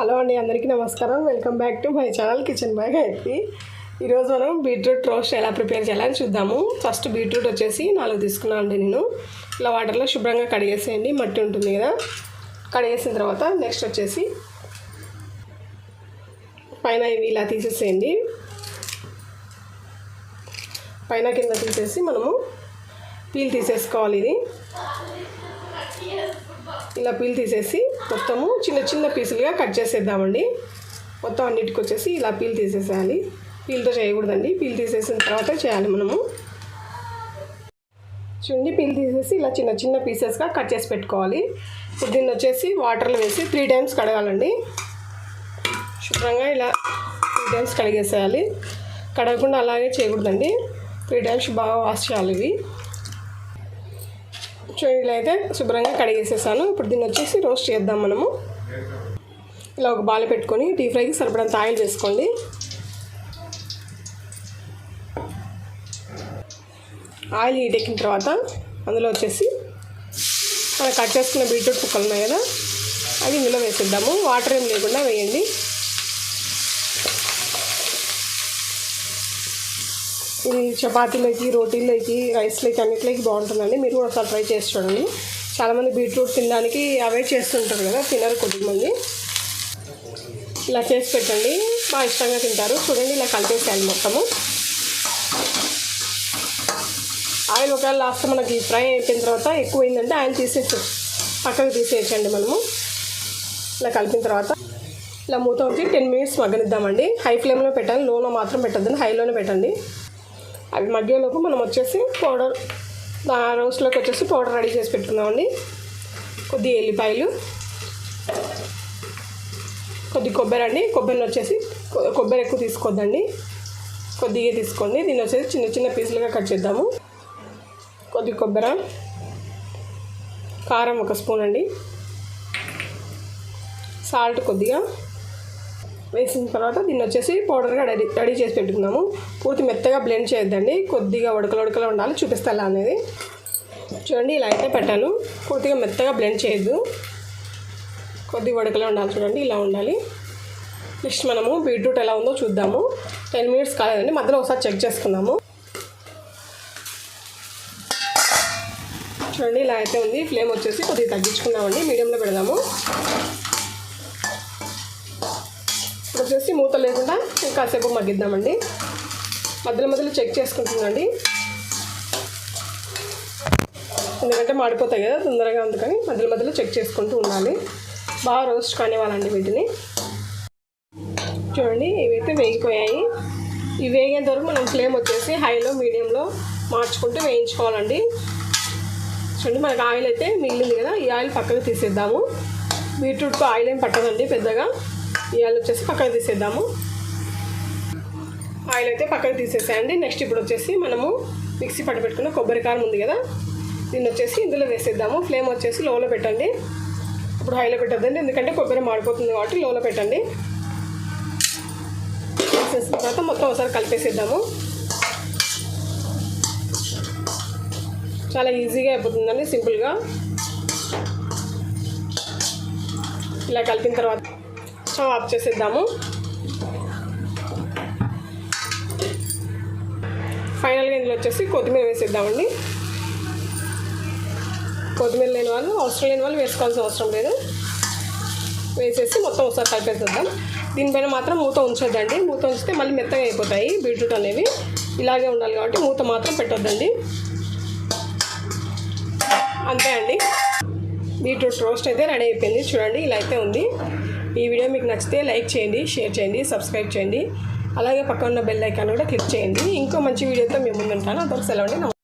Hello అండి అందరికీ నమస్కారం. Welcome back to my channel kitchen bag అయితే ఈరోజు మనం బీట్రూట్ రోస్ట్ ఎలా ప్రిపేర్ చేయాలని చూద్దాము. ఫస్ట్ బీట్రూట్ వచ్చేసి నాలుగు తీసుకున్నాను అండి నేను. ఇలా వాటర్లో శుభ్రంగా కడిగేసేయండి మట్టి ఉంటుంది కదా. కడిగేసిన తర్వాత నెక్స్ట్ వచ్చేసి పైన ఇవి ఇలా తీసేసేయండి. పైన కింద తీసేసి మనము పీల్ తీసేసుకోవాలి ఇది. ఇలా పీల్ తీసేసి మొత్తము చిన్న చిన్న పీసులుగా కట్ చేసేద్దామండి. మొత్తం అన్నిటికి వచ్చేసి ఇలా పీల్ తీసేసేయాలి. పీల్తో చేయకూడదండి. పీల్ తీసేసిన తర్వాత చేయాలి మనము. చూడండి పీల్ తీసేసి ఇలా చిన్న చిన్న పీసెస్గా కట్ చేసి పెట్టుకోవాలి. ఇప్పుడు దీన్ని వచ్చేసి వాటర్లో వేసి త్రీ టైమ్స్ కడగాలండి. శుభ్రంగా ఇలా త్రీ టైమ్స్ కడిగేసేయాలి. కడగకుండా అలాగే చేయకూడదండి. త్రీ టైమ్స్ బాగా వాష్ చేయాలి ఇవి. ఇలా అయితే శుభ్రంగా కడిగేసేసాను. ఇప్పుడు దీన్ని వచ్చేసి రోస్ట్ చేద్దాం మనము. ఇలా ఒక బాల్ పెట్టుకొని డీప్ ఫ్రైకి సరిపడంత ఆయిల్ వేసుకోండి. ఆయిల్ హీట్ ఎక్కిన తర్వాత అందులో వచ్చేసి మనం కట్ చేసుకున్న బీట్రూట్ కుక్కలు ఉన్నాయి కదా అవి ఇందులో వేసేద్దాము. వాటర్ ఏం లేకుండా వేయండి. ఇది చపాతీలోకి రోటీలోకి రైస్లోకి అన్నిటిలోకి బాగుంటుందండి. మీరు కూడా ఒకసారి ట్రై చేసి చూడండి. చాలామంది బీట్రూట్ తినడానికి అవే చేస్తుంటారు కదా తినరు కొద్దిమంది ఇలా చేసి పెట్టండి. బాగా ఇష్టంగా తింటారు. చూడండి ఇలా కలిపేసేయాలి మొత్తము. ఆయిల్ ఒకవేళ లాస్ట్ మనకి ఫ్రై అయిపోయిన తర్వాత ఎక్కువైందంటే ఆయిల్ తీసేసి పక్కకు తీసేయచ్చండి మనము. ఇలా కలిపిన తర్వాత ఇలా మూత ఉంచి టెన్ మినిట్స్ మగ్గనిద్దామండి. హై ఫ్లేమ్లో పెట్టాలి లోలో మాత్రం పెట్టద్దండి. హైలోనే పెట్టండి. అవి మధ్యలోపు మనం వచ్చేసి పౌడర్ రోస్ట్లోకి వచ్చేసి పౌడర్ రెడీ చేసి పెట్టుకుందామండి. కొద్ది ఎల్లిపాయలు కొద్ది కొబ్బరి అండి. కొబ్బరిని వచ్చేసి కొబ్బరి ఎక్కువ తీసుకోద్దండి. కొద్దిగా తీసుకోండి. దీన్ని వచ్చేసి చిన్న చిన్న పీసులుగా కట్ చేద్దాము. కొద్ది కొబ్బరి కారం ఒక స్పూన్ అండి. సాల్ట్ కొద్దిగా వేసిన తర్వాత దీన్ని వచ్చేసి పౌడర్గా రెడీ రెడీ చేసి పెట్టుకుందాము. పూర్తి మెత్తగా బ్లెండ్ చేయొద్దండి. కొద్దిగా ఉడకలు ఉడకలు ఉండాలి. చూపిస్తా ఎలా అనేది. చూడండి ఇలా అయితే పెట్టాను. పూర్తిగా మెత్తగా బ్లెండ్ చేయొద్దు. కొద్దిగా ఉడకలు ఉండాలి చూడండి ఇలా ఉండాలి. నెక్స్ట్ మనము బీట్రూట్ ఎలా ఉందో చూద్దాము. టెన్ మినిట్స్ కాలేదండి. మధ్యలో ఒకసారి చెక్ చేసుకుందాము. చూడండి ఇలా అయితే ఉంది. ఫ్లేమ్ వచ్చేసి కొద్దిగా తగ్గించుకుందామండి. మీడియంలో పెడదాము. ఇప్పుడు వచ్చేసి మూత లేకుండా కాసేపు మగ్గిద్దామండి. మధ్యలో మధ్యలో చెక్ చేసుకుంటుందండి. ఎందుకంటే మాడిపోతాయి కదా తొందరగా అందుకని మధ్యలో మధ్యలో చెక్ చేసుకుంటూ ఉండాలి. బాగా రోస్ట్ కానివ్వాలండి వీటిని. చూడండి ఇవైతే వేగిపోయాయి. ఇవి వేగేంత వరకు మనం ఫ్లేమ్ వచ్చేసి హైలో మీడియంలో మార్చుకుంటూ వేయించుకోవాలండి. చూడండి మనకి ఆయిల్ అయితే మిగిలింది కదా ఈ ఆయిల్ పక్కకు తీసేద్దాము. బీట్రూట్కు ఆయిల్ ఏం పట్టదండి పెద్దగా. ఇవాళ వచ్చేసి పక్కకు తీసేద్దాము. ఆయిల్ అయితే పక్కకు తీసేసేయండి. నెక్స్ట్ ఇప్పుడు వచ్చేసి మనము మిక్సీ పట్టు పెట్టుకున్న కొబ్బరి కారం ఉంది కదా దీన్ని వచ్చేసి ఇందులో వేసేద్దాము. ఫ్లేమ్ వచ్చేసి లోలో పెట్టండి. ఇప్పుడు హైలో పెట్టద్దండి. ఎందుకంటే కొబ్బరి మాడిపోతుంది కాబట్టి లోలో పెట్టండి. వేసేసిన తర్వాత మొత్తం ఒకసారి కలిపేసేద్దాము. చాలా ఈజీగా అయిపోతుందండి సింపుల్గా. ఇలా కలిపిన తర్వాత స్టవ్ ఆఫ్ చేసేద్దాము. ఫైనల్గా ఇందులో వచ్చేసి కొత్తిమీర వేసేద్దామండి. కొత్తిమీర లేని వాళ్ళు అవసరం లేని వాళ్ళు వేసుకోవాల్సిన అవసరం లేదు. వేసేసి మొత్తం ఒకసారి కలిపేసేద్దాం. దీనిపైన మాత్రం మూత ఉంచొద్దండి. మూత ఉంచితే మళ్ళీ మెత్తగా అయిపోతాయి బీట్రూట్ అనేవి. ఇలాగే ఉండాలి కాబట్టి మూత మాత్రం పెట్టొద్దండి. అంతే అండి. బీట్రూట్ రోస్ట్ అయితే రెడీ అయిపోయింది. చూడండి ఇలా అయితే ఉంది. ఈ వీడియో మీకు నచ్చితే లైక్ చేయండి షేర్ చేయండి సబ్స్క్రైబ్ చేయండి. అలాగే పక్కన ఉన్న బెల్ ఐకాన్ కూడా క్లిక్ చేయండి. ఇంకో మంచి వీడియోతో మేము ముందుంటాను. అంతవరకు సెలవు